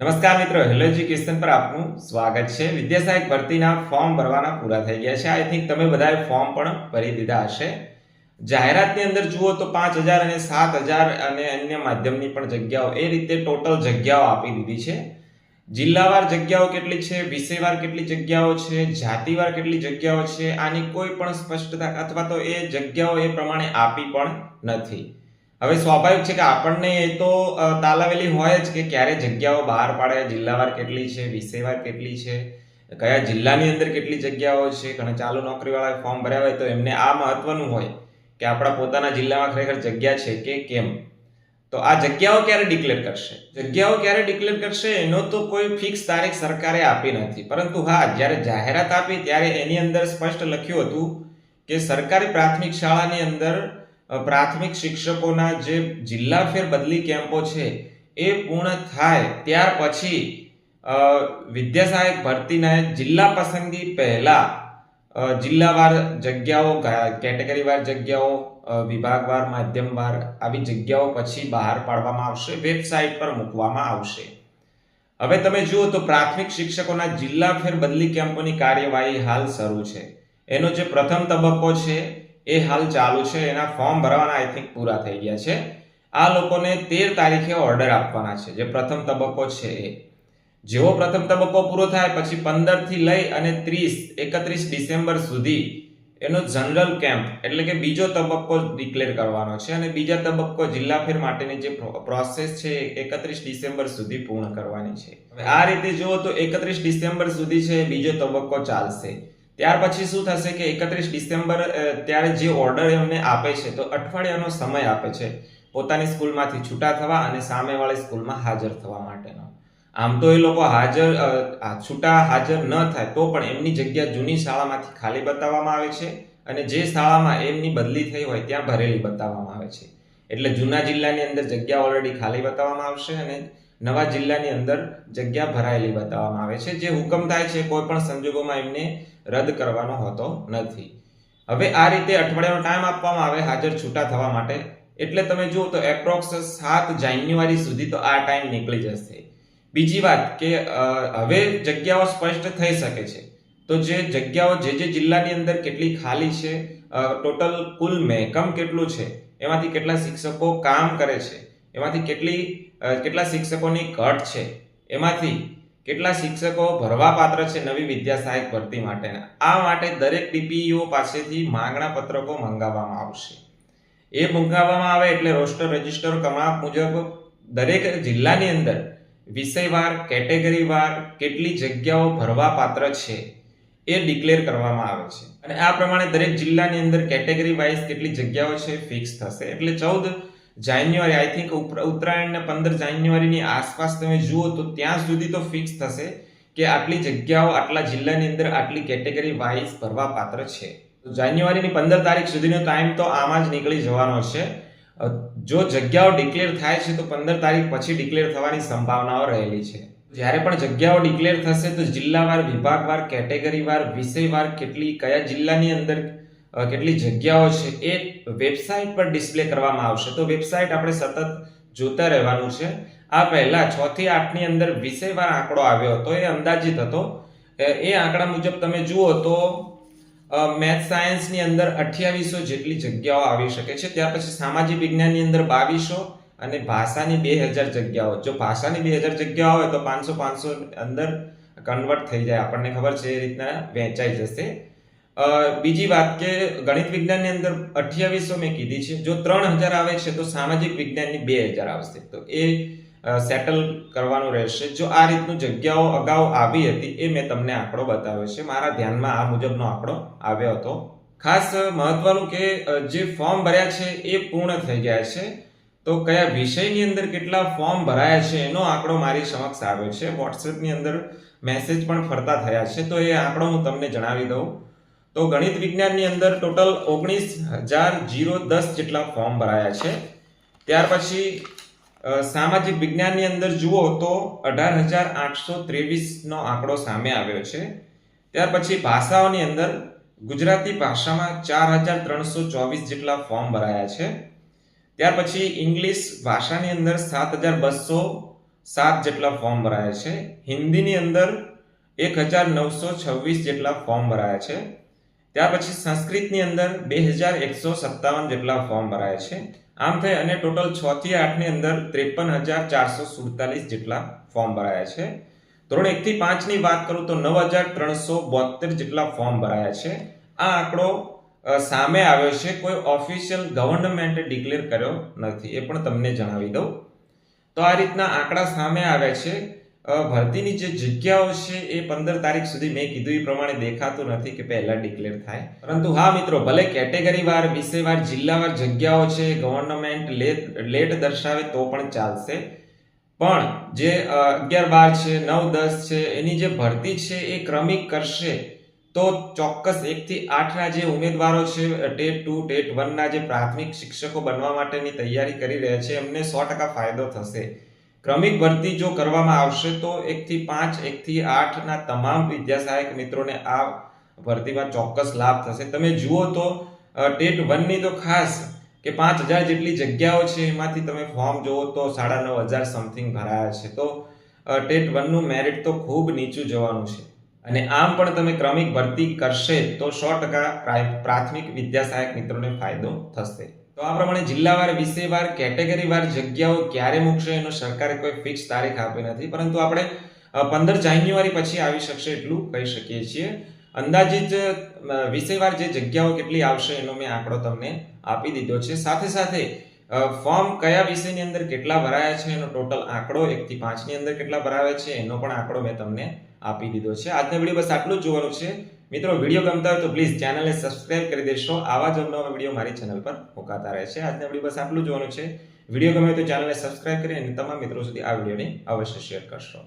નમસ્કાર મિત્રો hello education પર આપનું સ્વાગત છે. વિદ્યા સહાયક ભરતીના ફોર્મ ભરવાના પૂરા થઈ ગયા છે. આઈ થિંક તમે બધાએ ફોર્મ પણ ભરી દીધા હશે. જાહેરાતની અંદર જુઓ તો પાંચ હજાર અને સાત હજાર અને અન્ય માધ્યમની પણ જગ્યાઓ એ રીતે ટોટલ જગ્યાઓ આપી દીધી છે. જિલ્લાવાર જગ્યાઓ કેટલી છે? વિષયવાર કેટલી જગ્યાઓ છે? જાતિવાર કેટલી જગ્યાઓ છે? આની કોઈ પણ સ્પષ્ટતા અથવા તો એ જગ્યાઓ એ પ્રમાણે આપી પણ નથી. હવે સ્વાભાવિક છે કે આપણને એ તો તાલાવેલી હોય જ કે ક્યારે જગ્યાઓ બહાર પાડે, જિલ્લાવાર કેટલી છે વિષયવાર કેટલી છે, કયા જિલ્લાની અંદર કેટલી જગ્યાઓ છે ઘણા ચાલુ નોકરીવાળા ફોર્મ ભર્યા હોય તો એમને આ મહત્વનું હોય કે આપણા પોતાના જિલ્લામાં ખરેખર જગ્યા છે કે કેમ? તો આ જગ્યાઓ ક્યારે ડિક્લેર કરશે? જગ્યાઓ ક્યારે ડિક્લેર કરશે એનો તો કોઈ ફિક્સ તારીખ સરકારે આપી નથી. પરંતુ હા, જ્યારે જાહેરાત આપી ત્યારે એની અંદર સ્પષ્ટ લખ્યું હતું કે સરકારી પ્રાથમિક શાળાની અંદર પ્રાથમિક શિક્ષકોના જે જિલ્લા ફેર બદલી કેમ્પો છે, એ પૂર્ણ થાય ત્યાર પછી વિદ્યાસહાયક વિદ્યા સહાયક ભરતીના જિલ્લા પસંદગી પહેલા જિલ્લાવાર જગ્યાઓ કેટેગરીવાર જગ્યાઓ વિભાગવાર, માધ્યમવાર આવી જગ્યાઓ પછી બહાર પાડવામાં આવશે, વેબસાઇટ પર મૂકવામાં આવશે. હવે તમે જુઓ તો પ્રાથમિક શિક્ષકોના જિલ્લા ફેર બદલી કેમ્પોની કાર્યવાહી હાલ શરૂ છે. એનો જે પ્રથમ તબક્કો છે એ હાલ ચાલુ છે. એના ફોર્મ ભરવાના આઈ થિંક પૂરા થઈ ગયા છે. આ લોકોને તેર તારીખે ઓર્ડર આપવાના છે, જે પ્રથમ તબક્કો છે એ. જેવો પ્રથમ તબક્કો પૂરો થાય, પછી પંદરથી લઈ અને ત્રીસ, એકત્રીસ ડિસેમ્બર સુધી એનો જનરલ કેમ્પ, એટલે કે બીજો તબક્કો ડિક્લેર કરવાનો છે અને બીજા તબક્કો જિલ્લા ફેર માટેની જે પ્રોસેસ છે એકત્રીસ ડિસેમ્બર સુધી પૂર્ણ કરવાની છે. આ રીતે જુઓ તો એકત્રીસ ડિસેમ્બર સુધી છે, બીજો તબક્કો ચાલશે. ત્યાર પછી શું થશે કે એકત્રીસ ડિસેમ્બર ત્યારે જે ઓર્ડર એમને આપે છે, તો અઠવાડિયાનો સમય આપે છે પોતાની સ્કૂલમાંથી છૂટા થવા અને સામેવાળી સ્કૂલમાં હાજર થવા માટેનો. આમ તો એ લોકો હાજર છૂટા હાજર ન થાય, તો પણ એમની જગ્યા જૂની શાળામાંથી ખાલી બતાવવામાં આવે છે અને જે શાળામાં એમની બદલી થઈ હોય ત્યાં ભરેલી બતાવવામાં આવે છે. એટલે જૂના જિલ્લાની અંદર જગ્યા ઓલરેડી ખાલી બતાવવામાં આવશે અને નવા જિલ્લાની અંદર જગ્યા ભરાયેલી બતાવવામાં આવે છે. જે હુકમ થાય છે, કોઈ પણ સંજોગોમાં એમને રદ કરવાનો હોતો નથી. હવે આ રીતે અઠવાડિયાનો ટાઈમ આપવામાં આવે, હાજર છૂટા થવા માટે. એટલે તમે જુઓ તો એપ્રોક્સ સાત જાન્યુઆરી સુધી તો આ ટાઈમ નીકળી જશે. બીજી વાત કે હવે જગ્યાઓ સ્પષ્ટ થઈ શકે છે. તો જે જગ્યાઓ, જે જે જિલ્લાની અંદર કેટલી ખાલી છે ટોટલ કુલ મહેકમ કેટલું છે, એમાંથી કેટલા શિક્ષકો કામ કરે છે, એમાંથી કેટલી કેટલા શિક્ષકોની ઘટ છે? એમાંથી કેટલા શિક્ષકો ભરવા પાત્ર છે નવી વિદ્યા સહાયક ભરતી માટેના? આ માટે દરેક ડીપીઈઓ પાસેથી માંગણા પત્રકો મંગાવવામાં આવશે. એ મંગાવવામાં આવે એટલે રોસ્ટર રજિસ્ટર ક્રમાંક મુજબ દરેક જિલ્લાની અંદર વિષયવાર, કેટેગરીવાર કેટલી જગ્યાઓ ભરવા પાત્ર છે એ ડિક્લેર કરવામાં આવે છે. અને આ પ્રમાણે દરેક જિલ્લાની અંદર કેટેગરી વાઇઝ કેટલી જગ્યાઓ છે ફિક્સ થશે. એટલે ચૌદ જાન્યુઆરી આઈ થિંક ઉત્તરાયણને પંદર જાન્યુઆરીની આસપાસ તમે જુઓ તો ત્યાં સુધી તો ફિક્સ થશે કે આટલી જગ્યાઓ, આટલા જિલ્લાની અંદર આટલી કેટેગરી વાઇઝ ભરવા પાત્ર છે જાન્યુઆરીની પંદર તારીખ સુધીનો ટાઈમ તો આમાં જ નીકળી જવાનો છે. જો જગ્યાઓ ડિક્લેર થાય છે તો પંદર તારીખ પછી ડિક્લેર થવાની સંભાવનાઓ રહેલી છે. જ્યારે પણ જગ્યાઓ ડિક્લેર થશે તો જિલ્લાવાર, વિભાગવાર કેટેગરીવાર વિષયવાર કેટલી, કયા જિલ્લાની અંદર કેટલી જગ્યાઓ છે એ વેબસાઇટ પર ડિસ્પ્લે કરવામાં આવશે. તો વેબસાઇટ આપણે સતત જોતા રહેવાનું છે. આ પહેલા છ થી આઠની અંદર વિષયવાર આંકડો આવ્યો હતો, એ અંદાજિત હતો. એ આંકડા મુજબ તમે જુઓ તો મેથ સાયન્સની અંદર અઠ્યાવીસો જેટલી જગ્યાઓ આવી શકે છે. ત્યાર પછી સામાજિક વિજ્ઞાનની અંદર બાવીસો અને ભાષાની બે હજાર જગ્યાઓ. જો ભાષાની બે હજાર જગ્યાઓ હોય તો પાંચસો પાંચસો અંદર કન્વર્ટ થઈ જાય. આપણને ખબર છે એ રીતના વહેંચાઈ જશે. બીજી વાત કે ગણિત વિજ્ઞાનની અંદર અઠ્યાવીસો મેં કીધી છે. જો ત્રણ હજાર આવે છે તો સામાજિક વિજ્ઞાનની બે હજાર આવશે. તો એ સેટલ કરવાનું રહેશે. જો આ રીતનું જગ્યાઓ અગાઉ આવી હતી એ મેં તમને આંકડો બતાવ્યો છે. મારા ધ્યાનમાં આ મુજબનો આંકડો આવ્યો હતો. ખાસ મહત્વનું કે જે ફોર્મ ભર્યા છે એ પૂર્ણ થઈ ગયા છે. તો કયા વિષયની અંદર કેટલા ફોર્મ ભરાયા છે એનો આંકડો મારી સમક્ષ આવ્યો છે. વોટ્સએપની અંદર મેસેજ પણ ફરતા થયા છે. તો એ આંકડો હું તમને જણાવી દઉં. તો ગણિત વિજ્ઞાનની અંદર ટોટલ ઓગણીસ હજાર જીરો દસ જેટલા ફોર્મ ભરાયા છે. ત્યાર પછી સામાજિક વિજ્ઞાનની અંદર જુઓ તો અઢાર હજાર આઠસો ત્રેવીસનો આંકડો સામે આવ્યો છે. ત્યાર પછી ભાષાઓની અંદર ગુજરાતી ભાષામાં ચાર હજાર ત્રણસો ચોવીસ જેટલા ફોર્મ ભરાયા છે. ત્યાર પછી ઇંગ્લિશ ભાષાની અંદર સાત હજાર બસો સાત જેટલા ફોર્મ ભરાયા છે. હિન્દીની અંદર એક હજાર નવસો છવ્વીસ જેટલા ફોર્મ ભરાયા છે. ત્યાર પછી સંસ્કૃતની અંદર બે હજાર એકસો સત્તાવન જેટલા ફોર્મ ભરાયા છે. આમ થઈ અને ટોટલ છ થી આઠની અંદર ત્રેપન હજાર ચારસો સુડતાલીસ જેટલા ફોર્મ ભરાયા છે. ધોરણ એકથી પાંચની વાત કરું તો નવ હજાર ત્રણસો બોતેર જેટલા ફોર્મ ભરાયા છે. આ આંકડો સામે આવ્યો છે. કોઈ ઓફિશિયલ ગવર્નમેન્ટે ડિક્લેર કર્યો નથી. એ પણ તમને જણાવી દઉં. તો આ રીતના આંકડા સામે આવ્યા છે. ભરતીની જે જગ્યાઓ છે એ પંદર તારીખ સુધી મેં કીધું એ પ્રમાણે દેખાતું નથી કે પહેલા ડિક્લેર થાય. પરંતુ હા મિત્રો, ભલે કેટેગરી વાર વિષયવાર જિલ્લાવાર જગ્યાઓ છે ગવર્નમેન્ટ લેટ લેટ દર્શાવે તો પણ ચાલશે. પણ જે અગિયાર બાર છે, નવ, દસ છે, એની જે ભરતી છે એ ક્રમિક કરશે તો ચોક્કસ એકથી આઠના જે ઉમેદવારો છે ટેટ ટુ, ટેટ વનના જે પ્રાથમિક શિક્ષકો બનવા માટેની તૈયારી કરી રહ્યા છે, એમને સો ટકા ફાયદો થશે. ક્રમિક ભરતી જો કરવામાં આવશે તો એકથી પાંચ, એકથી આઠના તમામ વિદ્યા સહાયક મિત્રોને આ ભરતીમાં ચોક્કસ લાભ થશે. તમે જુઓ તો ટેટ વનની તો ખાસ કે પાંચ હજાર જેટલી જગ્યાઓ છે, એમાંથી તમે ફોર્મ જુઓ તો સાડા નવ હજાર સમથિંગ ભરાયા છે. તો ટેટ વનનું મેરિટ તો ખૂબ નીચું જવાનું છે. અને આમ પણ તમે ક્રમિક ભરતી કરશે તો સો ટકા પ્રાથમિક વિદ્યા સહાયક મિત્રોને ફાયદો થશે. તો આ પ્રમાણે જિલ્લાવાર વિષયવાર કેટેગરીવાર જગ્યાઓ ક્યારે મૂકશે એનો સરકારે કોઈ ફિક્સ તારીખ આપી નથી. પરંતુ આપણે પંદર જાન્યુઆરી પછી આવી શકશે એટલું કહી શકીએ છીએ. અંદાજિત વિષયવાર જે જગ્યાઓ કેટલી આવશે એનો મેં આંકડો તમને આપી દીધો છે. સાથે સાથે ફોર્મ કયા વિષયની અંદર કેટલા ભરાયા છે એનો ટોટલ આંકડો એકથી પાંચની અંદર કેટલા ભરાવે છે એનો પણ આંકડો મેં તમને આપી દીધો છે. આજના વીડિયો બસ આટલું જ જોવાનું છે. મિત્રો વીડિયો ગમતા હોય તો પ્લીઝ ચેનલને સબસ્ક્રાઇબ કરી દેશો. આવા જ અવનવા વીડિયો મારી ચેનલ પર મુકાતા રહે છે. આજના વીડિયો બસ આટલું જોવાનું છે. વીડિયો ગમે તો ચેનલને સબસ્ક્રાઇબ કરી અને તમામ મિત્રો સુધી આ વિડીયોને અવશ્ય શેર કરશો.